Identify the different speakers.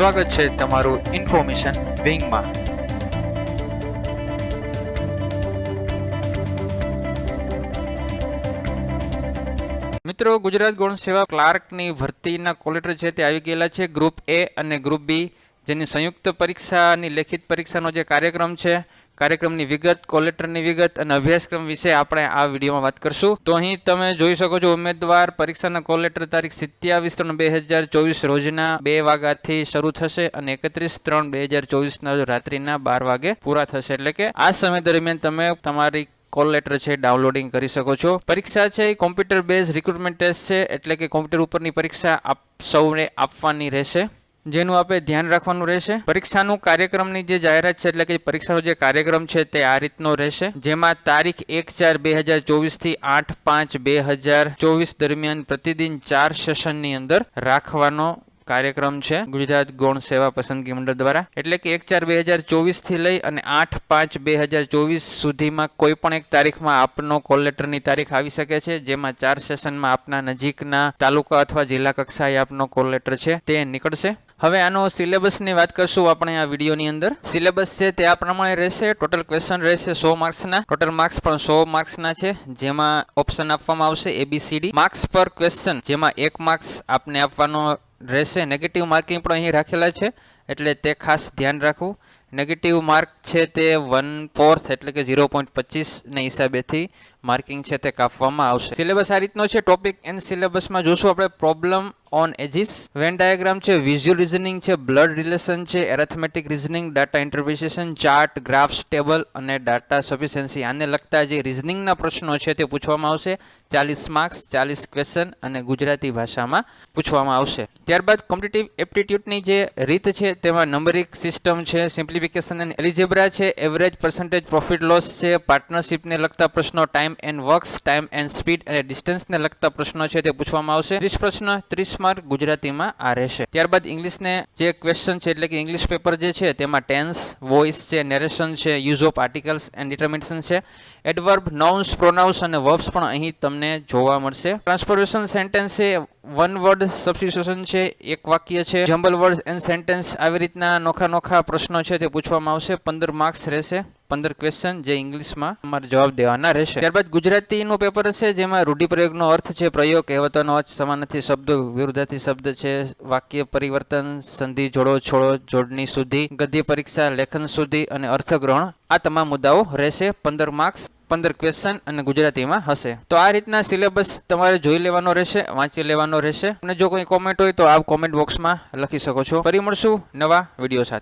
Speaker 1: સ્વાગત છે તમારું ઇન્ફોર્મેશન વિંગમાં. મિત્રો, ગુજરાત ગૌણ સેવા ક્લાર્કની ભરતીના કોલેટર છે તે આવી ગયેલા છે. ગ્રુપ એ અને ગ્રુપ બી, જેની સંયુક્ત પરીક્ષાની લેખિત પરીક્ષાનો જે કાર્યક્રમ છે કાર્યક્રમની વિગત કોલેટરની વિગત અને અભ્યાસક્રમ વિશે આપણે આ વિડીયોમાં વાત કરશું. તો અહીં તમે જોઈ શકો છો ઉમેદવાર પરીક્ષાના કોલેટર તારીખ સિત્યાવીસ ત્રણ બે હજાર ચોવીસ રોજના બે વાગ્યાથી શરૂ થશે અને એકત્રીસ ત્રણ બે હજાર ચોવીસના રાત્રિના બાર વાગે પૂરા થશે. એટલે કે આ સમય દરમિયાન તમે તમારી કોલ લેટર છે ડાઉનલોડિંગ કરી શકો છો. પરીક્ષા છે એ કોમ્પ્યુટર બેઝ રિક્રુટમેન્ટ ટેસ્ટ છે. એટલે કે કોમ્પ્યુટર ઉપરની પરીક્ષા આપ સૌને આપવાની રહેશે. જેનું આપણે ધ્યાન રાખવાનું રહેશે. પરીક્ષાનું કાર્યક્રમની જે જાહેરાત છે, એટલે કે પરીક્ષાનો જે કાર્યક્રમ છે, તે આ રીતનો રહેશે. જેમાં તારીખ એક ચાર બે હજાર ચોવીસથી આઠ પાંચ બે હજાર ચોવીસ દરમિયાન પ્રતિદિન ચાર સેશનની અંદર રાખવાનો કાર્યક્રમ છે, ગુજરાત ગૌણ સેવા પસંદગી મંડળ દ્વારા. એટલે કે એક ચાર બે હજાર ચોવીસથી લઈ અને આઠ પાંચ બે હજાર ચોવીસ સુધીમાં કોઈ પણ એક તારીખમાં આપનો કોલ લેટરની તારીખ આવી શકે છે, જેમાં ચાર સેશનમાં આપના નજીકના તાલુકા અથવા જિલ્લા કક્ષાએ આપનો કોલ લેટર છે, તે નીકળશે. હવે આનો સિલેબસની વાત કરશું આપણે આ વિડીયોની અંદર. સિલેબસ છે તે આ પ્રમાણે રહેશે. ટોટલ ક્વેશ્ચન રહેશે સો માર્ક્સના ટોટલ માર્ક્સ પણ સો માર્ક્સના છે. જેમાં ઓપ્શન આપવામાં આવશે એબીસીડી માર્ક્સ પર ક્વેશ્ચન જેમાં એક માર્ક્સ આપને આપવાનો રહેશે. નેગેટિવ માર્કિંગ પણ અહીં રાખેલા છે. એટલે તે ખાસ ધ્યાન રાખવું. નેગેટિવ માર્ક છે તે વન ફોર્થ એટલે કે ઝીરો પોઈન્ટ પચીસના હિસાબેથી માર્કિંગ છે તે કાપવામાં આવશે. સિલેબસ આ રીતનો છે. ટોપિક એન્ડ સિલેબસમાં જોશું આપણે problem on ages Venn diagram છે વિઝ્યુઅલ રિઝનિંગ છે બ્લડ રિલેશન છે arithmetic reasoning data interpretation chart graphs table અને ડાટા સફિશિયન્સી આને લગતા જે રિઝનિંગના પ્રશ્નો છે તે પૂછવામાં આવશે. ચાલીસ માર્ક્સ ચાલીસ ક્વેશ્ચન અને ગુજરાતી ભાષામાં પૂછવામાં આવશે. ત્યારબાદ કોમ્પિટિટિવ એપ્ટિટ્યૂડની જે રીત છે, તેમાં નંબરિક સિસ્ટમ છે સિમ્પ્લિફિકેશન એન્ડ એલિજેબ્રા છે એવરેજ પર્સન્ટેજ પ્રોફિટ લોસ છે પાર્ટનરશિપને લગતા પ્રશ્નો time and works time and speed અને ડિસ્ટન્સને લગતા પ્રશ્નો છે તે પૂછવામાં આવશે. ત્રીસ પ્રશ્ન, ત્રીસ માર્ક ગુજરાતીમાં આ રહેશે. ત્યારબાદ ઇંગ્લિશને જે ક્વેશ્ચન છે, એટલે કે ઇંગ્લિશ પેપર જે છે, તેમાં ટેન્સ વોઇસ છે નેરેશન છે use of articles and determination છે. એડવર્બ નાઉન્સ પ્રોનાઉન્સ અને વર્બ્સ પણ અહીં તમને જોવા મળશે. ટ્રાન્સફોર્મેશન સેન્ટેન્સ છે વન વર્ડ સબસ્ટિટ્યુશન છે, એક વાક્ય છે. જમ્બલ વર્ડ એન્ડ સેન્ટેન્સ આવી રીતના નોખા નોખા પ્રશ્નો છે તે પૂછવામાં આવશે. પંદર માર્ક્સ રહેશે. પંદર ક્વેશ્ચન જે ઇંગ્લિશમાં તમારે જવાબ દેવાના રહેશે. ત્યારબાદ ગુજરાતીનું પેપર હશે, જેમાં રૂઢિપ્રયોગનો અર્થ છે પ્રયોગ, કહેવતોનો અર્થ સમાનાર્થી શબ્દો વિરુદ્ધાર્થી શબ્દ છે, વાક્ય પરિવર્તન, સંધિ, જોડો, છોડો, જોડણી સુધી, ગદ્ય પરીક્ષા, લેખન સુધી અને અર્થગ્રહણ. આ તમામ મુદ્દાઓ રહેશે, પંદર માર્ક્સ પંદર ક્વેશ્ચન અને ગુજરાતીમાં હશે. તો આ રીતના સિલેબસ તમારે જોઈ લેવાનો રહેશે, વાંચી લેવાનો રહેશે. અને જો કોઈ કોમેન્ટ હોય તો આપ કોમેન્ટ બોક્સમાં લખી શકો છો. ફરી મળશું નવા વીડિયો સાથે.